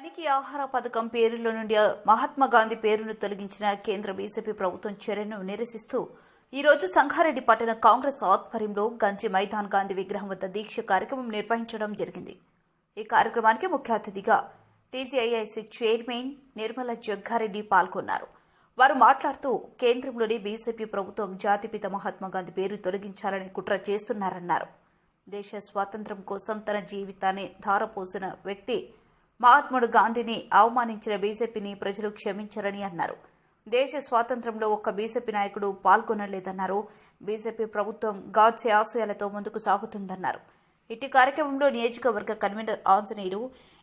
తనిఖీ ఆహార పథకం పేరులో నుండి మహాత్మా గాంధీ పేరును తొలగించిన కేంద్ర బీజేపీ ప్రభుత్వం చర్యను నిరసిస్తూ ఈ రోజు సంగారెడ్డి పట్టణ కాంగ్రెస్ ఆధ్వర్యంలో గంజి మైదాన్ గాంధీ విగ్రహం వద్ద దీక్ష కార్యక్రమం నిర్వహించడం జరిగింది. ఈ కార్యక్రమానికి ముఖ్య అతిథిగా టీజీఐఐసీ చైర్మన్ నిర్మల జగ్గారెడ్డి పాల్గొన్నారు. వారు మాట్లాడుతూ కేంద్రంలోని బీజేపీ ప్రభుత్వం జాతిపిత మహాత్మా గాంధీ పేరు తొలగించాలని కుట్ర చేస్తున్నారన్నారు. దేశ స్వాతంత్ర్యం కోసం తన జీవితాన్ని ధారపోసిన వ్యక్తి మహాత్ముడు గాంధీని అవమానించిన బీజేపీని ప్రజలు క్షమించరని అన్నారు. దేశ స్వాతంత్ర్యంలో ఒక్క బీజేపీ నాయకుడు పాల్గొనలేదన్నారు. బీజేపీ ప్రభుత్వం గాడ్సే ఆశయాలతో ముందుకు సాగుతుందన్నారు. ఇటు కార్యక్రమంలో నియోజకవర్గ కన్వీనర్ ఆంజనేయుడు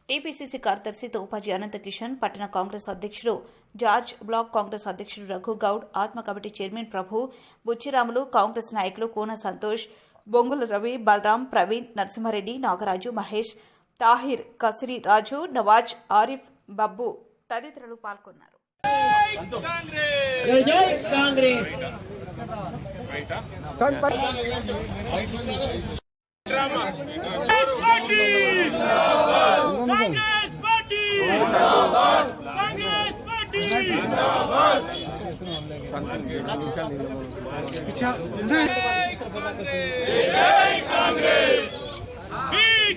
టీపీసీసీ కార్యదర్శి తోపాజీ అనంతకిషన్ పట్టణ కాంగ్రెస్ అధ్యక్షుడు జార్జ్ బ్లాక్ కాంగ్రెస్ అధ్యక్షుడు రఘు గౌడ్ ఆత్మ committee chairman Prabhu Buchiramulu Congress నాయకులు కోన సంతోష్ బొంగుల రవి బలరాం ప్రవీణ్ నరసింహారెడ్డి నాగరాజు మహేష్ తాహిర్ కసిరి రాజు నవాజ్ ఆరిఫ్ బబ్బు తదితరులు పాల్గొన్నారు. కాంగ్రెస్! party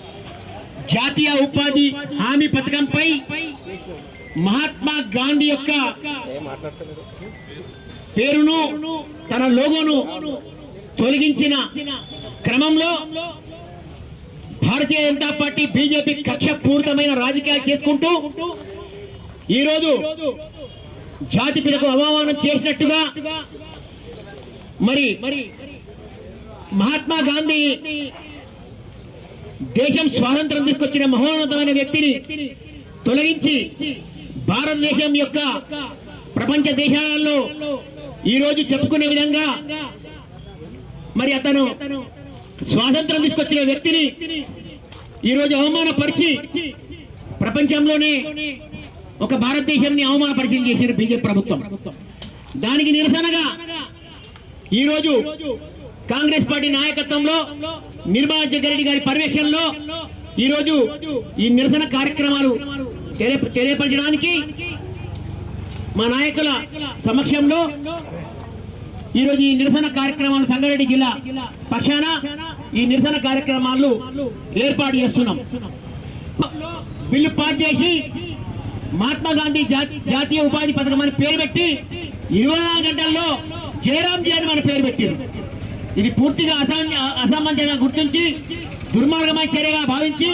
జాతీయ ఉపాధి హామీ పథకంపై మహాత్మా గాంధీ యొక్క పేరును తన లోగోను తొలగించిన క్రమంలో భారతీయ జనతా పార్టీ బీజేపీ కక్ష పూరితమైన రాజకీయాలు చేసుకుంటూ ఈరోజు జాతి పితకు అవమానం చేసినట్టుగా మరి మరి మహాత్మా గాంధీ దేశం స్వాతంత్రం తీసుకొచ్చిన మహోన్నతమైన వ్యక్తిని తొలగించి భారతదేశం యొక్క ప్రపంచ దేశాలలో ఈ రోజు చెప్పుకునే విధంగా మరి అతను స్వాతంత్రం తీసుకొచ్చిన వ్యక్తిని ఈ రోజు అవమానపరిచి ప్రపంచంలోనే ఒక భారతదేశాన్ని అవమానపరిచయం చేసిన బీజేపీ ప్రభుత్వం. దానికి నిరసనగా ఈ రోజు కాంగ్రెస్ పార్టీ నాయకత్వంలో నిర్మలా జగ్గారెడ్డి గారి పర్యవేక్షణలో ఈరోజు ఈ నిరసన కార్యక్రమాలు తెలియపరచడానికి మా నాయకుల సమక్షంలో ఈరోజు ఈ నిరసన కార్యక్రమాలు సంగారెడ్డి జిల్లా పక్షాన ఈ నిరసన కార్యక్రమాలు ఏర్పాటు చేస్తున్నాం. బిల్లు పాస్ చేసి మహాత్మా గాంధీ జాతీయ ఉపాధి పథకం అని పేరు పెట్టి ఇరవై నాలుగు గంటల్లో జయరాం జీ అని మన పేరు పెట్టారు. ఇది పూర్తిగా అసాన్య అసమంజంగా గుర్తించి దుర్మార్గమైన చర్యగా భావించి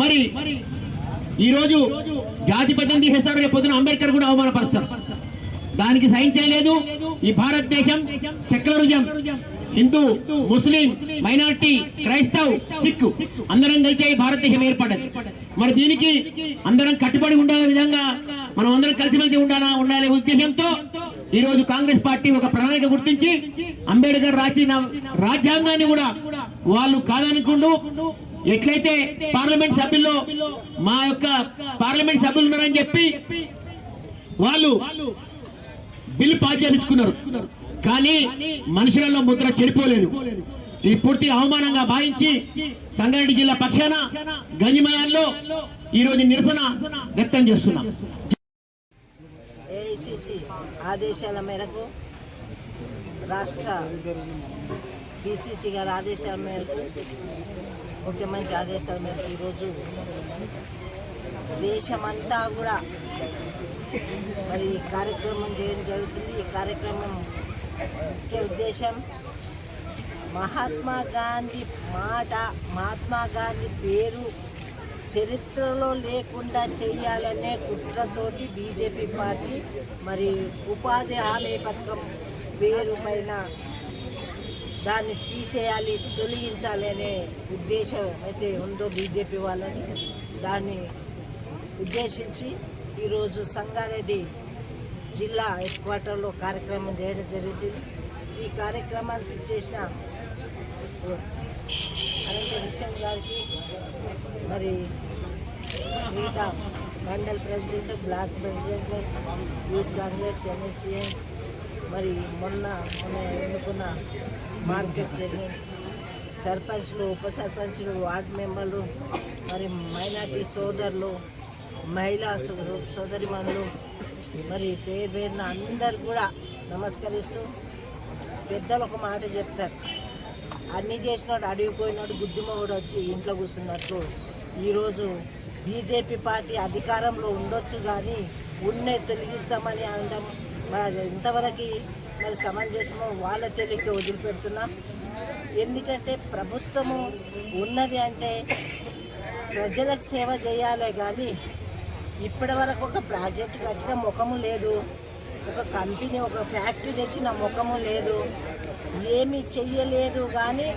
మరి ఈ రోజు జాతి పద్యం తీసేస్తాడు రేపు పొద్దున అంబేద్కర్ కూడా అవమానపరుస్తారు. దానికి సహించలేదు ఈ భారతదేశం సెక్యులరిజం హిందూ ముస్లిం మైనార్టీ క్రైస్తవ్ సిక్ అందరం కలిసే ఈ భారతదేశం ఏర్పడ్డది. మరి దీనికి అందరం కట్టుబడి ఉండే విధంగా మనం అందరం కలిసిమెలిసి ఉండాలా ఉండాలనే ఉద్దేశంతో ఈ రోజు కాంగ్రెస్ పార్టీ ఒక ప్రణాళిక గుర్తించి అంబేద్కర్ రాసిన రాజ్యాంగాన్ని కూడా వాళ్ళు కాదనుకుంటూ ఎట్లయితే పార్లమెంట్ సభ్యుల్లో మా యొక్క పార్లమెంట్ సభ్యులు ఉన్నారని చెప్పి వాళ్ళు బిల్లు పాస్ చేయించుకున్నారు. కానీ మనుషులలో ముద్ర చెడిపోలేదు. ఈ పూర్తి అవమానంగా భావించి సంగారెడ్డి జిల్లా పక్షాన గంజిమయాల్లో ఈ రోజు నిరసన వ్యక్తం చేస్తున్నాం. ఏఐసిసి ఆదేశాల మేరకు రాష్ట్ర పిసిసి గారి ఆదేశాల మేరకు ముఖ్యమంత్రి ఆదేశాల మేరకు ఈరోజు దేశమంతా కూడా మరి ఈ కార్యక్రమం చేయడం జరుగుతుంది. ఈ కార్యక్రమం ముఖ్య ఉద్దేశం మహాత్మా గాంధీ మాట మహాత్మా గాంధీ పేరు చరిత్రలో లేకుండా చేయాలనే కుట్రతోటి బీజేపీ పార్టీ మరి ఉపాధి హామీ పథకం పేరు పైన దాన్ని తీసేయాలి తొలగించాలి అనే ఉద్దేశం అయితే ఉందో బీజేపీ వాళ్ళని దాన్ని ఉద్దేశించి ఈరోజు సంగారెడ్డి జిల్లా హెడ్ క్వార్టర్లో కార్యక్రమం చేయడం జరిగింది. ఈ కార్యక్రమానికి చేసిన అనంత విషయం గారికి మరి మిగతా mandal president block president youth Congress N S A మరి మొన్న మొన్న ఎన్నుకున్న మార్కెట్ చైర్మన్ సర్పంచ్లు ఉప సర్పంచ్లు వార్డు మెంబర్లు మరి మైనార్టీ సోదరులు మహిళా సో- సోదరిమణులు మరి పేరు పేరున అందరు కూడా నమస్కరిస్తూ పెద్దలు ఒక మాట చెప్తారు. అన్నీ చేసినాడు అడిగిపోయినాడు గుడ్డిమోడు వచ్చి ఇంట్లో కూర్చున్నట్టు ఈరోజు బీజేపీ పార్టీ అధికారంలో ఉండొచ్చు కానీ ఉన్నే తొలగిస్తామని అనడం మరి ఇంతవరకు మరి సమంజసమో వాళ్ళ తెలియక వదిలిపెడుతున్నాం. ఎందుకంటే ప్రభుత్వము ఉన్నది అంటే ప్రజలకు సేవ చేయాలే కానీ ఇప్పటి వరకు ఒక ప్రాజెక్ట్ కట్టిన ముఖము లేదు. ఒక కంపెనీ ఒక ఫ్యాక్టరీ తెచ్చిన ముఖము లేదు. ఏమీ చెయ్యలేదు కానీ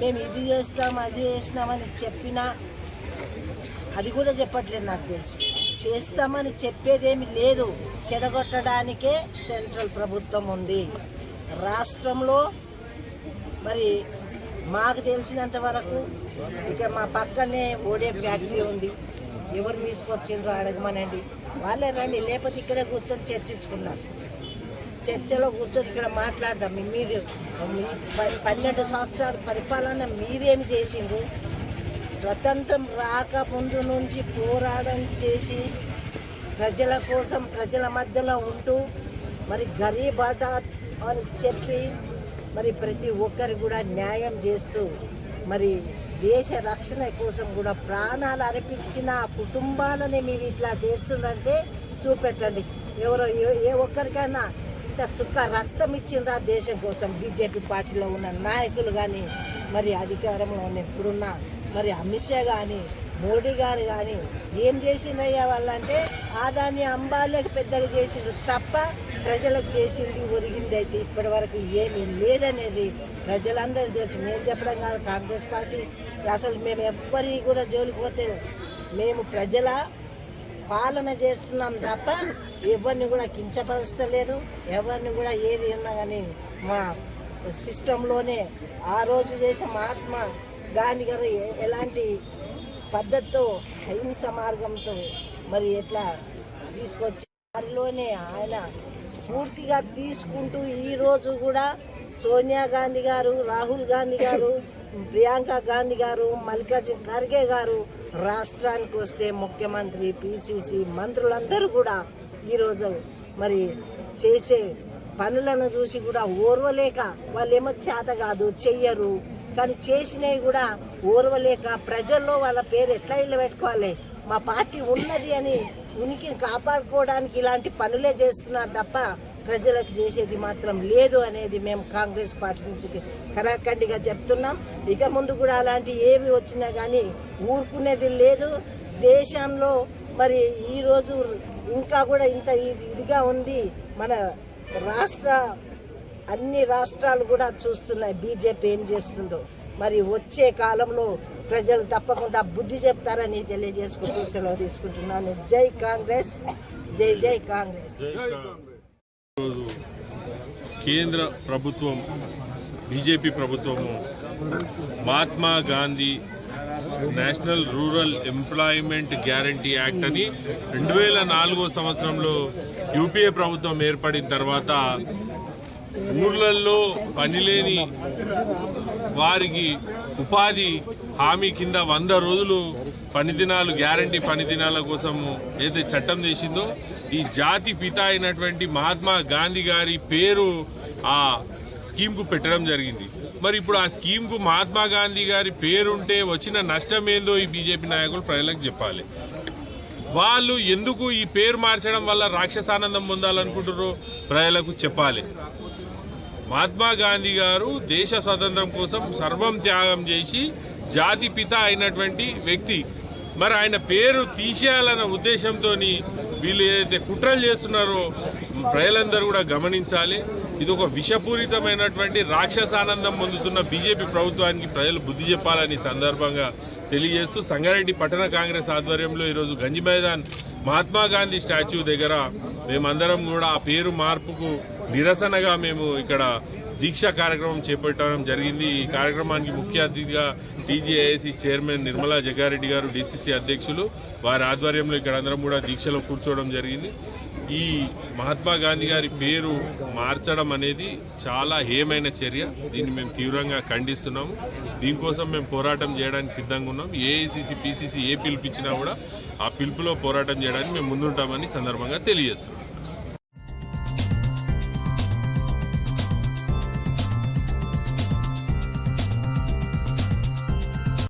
మేము ఇది చేస్తాం అది చేసినామని చెప్పినా అది కూడా చెప్పట్లేదు నాకు తెలిసి. చేస్తామని చెప్పేదేమి లేదు. చెడగొట్టడానికే సెంట్రల్ ప్రభుత్వం ఉంది. రాష్ట్రంలో మరి మాకు తెలిసినంత వరకు ఇక మా పక్కనే ఓడే ఫ్యాక్టరీ ఉంది. ఎవరు తీసుకొచ్చిండ్రో అడగమనండి. వాళ్ళే రండి లేకపోతే ఇక్కడే కూర్చొని చర్చించుకున్నారు చర్చలో కూర్చొని ఇక్కడ మాట్లాడదాం. మీరు పన్నెండు సంవత్సరాల పరిపాలన మీరేమి చేసిండ్రు? స్వతంత్రం రాకముందు నుంచి పోరాటం చేసి ప్రజల కోసం ప్రజల మధ్యలో ఉంటూ మరి గరీబ్ హఠాత్ అని చెప్పి మరి ప్రతి ఒక్కరు కూడా న్యాయం చేస్తూ మరి దేశ రక్షణ కోసం కూడా ప్రాణాలు అర్పించిన కుటుంబాలని మీరు ఇట్లా చేస్తుందంటే చూపెట్టండి. ఎవరో ఏ- ఏ ఒక్కరికైనా ఇంత చుక్క రక్తం ఇచ్చిండ్రా దేశం కోసం. బీజేపీ పార్టీలో ఉన్న నాయకులు కానీ మరి అధికారంలో ఉన్న ఇప్పుడున్న మరి అమిత్ షా కానీ మోడీ గారు కానీ ఏం చేసిందయ్యా వాళ్ళంటే ఆదాన్ని అంబాలకు పెద్దగా చేసిండ్రు తప్ప ప్రజలకు చేసింది ఒరిగింది అయితే ఇప్పటి వరకు ఏమీ లేదనేది ప్రజలందరూ తెలుసు. మేము చెప్పడం కాదు కాంగ్రెస్ పార్టీ. అసలు మేము ఎవ్వరి కూడా జోలికి పోతే మేము ప్రజల పాలన చేస్తున్నాం తప్ప ఎవరిని కూడా కించపరచలేదు. ఎవరిని కూడా ఏది ఉన్నా కానీ మా సిస్టంలోనే ఆ రోజు చేసిన మహాత్మా గాంధీ గారు ఎలాంటి పద్ధతితో హింస మార్గంతో మరి ఎట్లా తీసుకొచ్చి వారిలోనే ఆయన స్ఫూర్తిగా తీసుకుంటూ ఈరోజు కూడా సోనియా గాంధీ గారు రాహుల్ గాంధీ గారు ప్రియాంక గాంధీ గారు మల్లికార్జున ఖర్గే గారు రాష్ట్రానికి వస్తే ముఖ్యమంత్రి పిసిసి మంత్రులందరూ కూడా ఈరోజు మరి చేసే పనులను చూసి కూడా ఓర్వలేక వాళ్ళేమో చేత కాదు చెయ్యరు. కానీ చేసినవి కూడా ఓర్వలేక ప్రజల్లో వాళ్ళ పేరు ఎట్లా ఇల్లు పెట్టుకోవాలి మా పార్టీ ఉన్నది అని ఉనికిని కాపాడుకోవడానికి ఇలాంటి పనులే చేస్తున్నారు తప్ప ప్రజలకు చేసేది మాత్రం లేదు అనేది మేము కాంగ్రెస్ పార్టీ నుంచి కరాఖండిగా చెప్తున్నాం. ఇక ముందు కూడా అలాంటి ఏవి వచ్చినా కానీ ఊరుకునేది లేదు. దేశంలో మరి ఈరోజు ఇంకా కూడా ఇంత ఇదిగా ఉంది. మన రాష్ట్ర అన్ని రాష్ట్రాలు కూడా చూస్తున్నాయి. బీజేపీ ఏం చేస్తుందో. మరి వచ్చే కాలంలో ప్రజలు తప్పకుండా బుద్ధి చెప్తారని తెలియజేసుకుంటూ సెలవు తీసుకుంటున్నాను. జై కాంగ్రెస్. జై జై కాంగ్రెస్. ఈరోజు కేంద్ర ప్రభుత్వం బీజేపీ ప్రభుత్వము Mahatma Gandhi national rural employment guarantee act అని రెండు వేల నాలుగో సంవత్సరంలో యూపీఏ ప్రభుత్వం ఏర్పడిన తర్వాత ఊర్లల్లో పనిలేని వారికి ఉపాధి హామీ కింద వంద రోజులు పని దినాలు గ్యారంటీ పని దినాల కోసము ఏదైతే చట్టం చేసిందో ఈ జాతి పిత అయినటువంటి మహాత్మా గాంధీ గారి పేరు ఆ స్కీమ్కు పెట్టడం జరిగింది. మరి ఇప్పుడు ఆ స్కీమ్కు మహాత్మా గాంధీ గారి పేరుంటే వచ్చిన నష్టం ఏందో ఈ బీజేపీ నాయకులు ప్రజలకు చెప్పాలి. వాళ్ళు ఎందుకు ఈ పేరు మార్చడం వల్ల రాక్షసానందం పొందాలనుకుంటున్నారో ప్రజలకు చెప్పాలి. మహాత్మా గాంధీ గారు దేశ స్వాతంత్రం కోసం సర్వం త్యాగం చేసి జాతి పిత అయినటువంటి వ్యక్తి మరి ఆయన పేరు తీసేయాలన్న ఉద్దేశంతో వీళ్ళు ఏదైతే కుట్రలు చేస్తున్నారో ప్రజలందరూ కూడా గమనించాలి. ఇది ఒక విషపూరితమైనటువంటి రాక్షసానందం పొందుతున్న బీజేపీ ప్రభుత్వానికి ప్రజలు బుద్ధి చెప్పాలని సందర్భంగా తెలియజేస్తూ సంగారెడ్డి పట్టణ కాంగ్రెస్ ఆధ్వర్యంలో ఈరోజు గంజి మైదాన్ మహాత్మా గాంధీ స్టాచ్యూ దగ్గర మేమందరం కూడా ఆ పేరు మార్పుకు నిరసనగా మేము ఇక్కడ దీక్ష కార్యక్రమం చేపట్టడం జరిగింది. ఈ కార్యక్రమానికి ముఖ్య అతిథిగా టీజీఐఏసీ చైర్మన్ నిర్మలా జగ్గారెడ్డి గారు డీసీసీ అధ్యక్షులు వారి ఆధ్వర్యంలో ఇక్కడ అందరం కూడా దీక్షలో కూర్చోవడం జరిగింది. ఈ మహాత్మా గాంధీ గారి పేరు మార్చడం అనేది చాలా హేమైన చర్య. దీన్ని మేము తీవ్రంగా ఖండిస్తున్నాము. దీనికోసం మేము పోరాటం చేయడానికి సిద్ధంగా ఉన్నాం. ఏఐసిసి పిసిసి ఏ పిలుపు ఇచ్చినా కూడా ఆ పిలుపులో పోరాటం చేయడానికి మేము ముందుంటామని సందర్భంగా తెలియజేస్తున్నాం.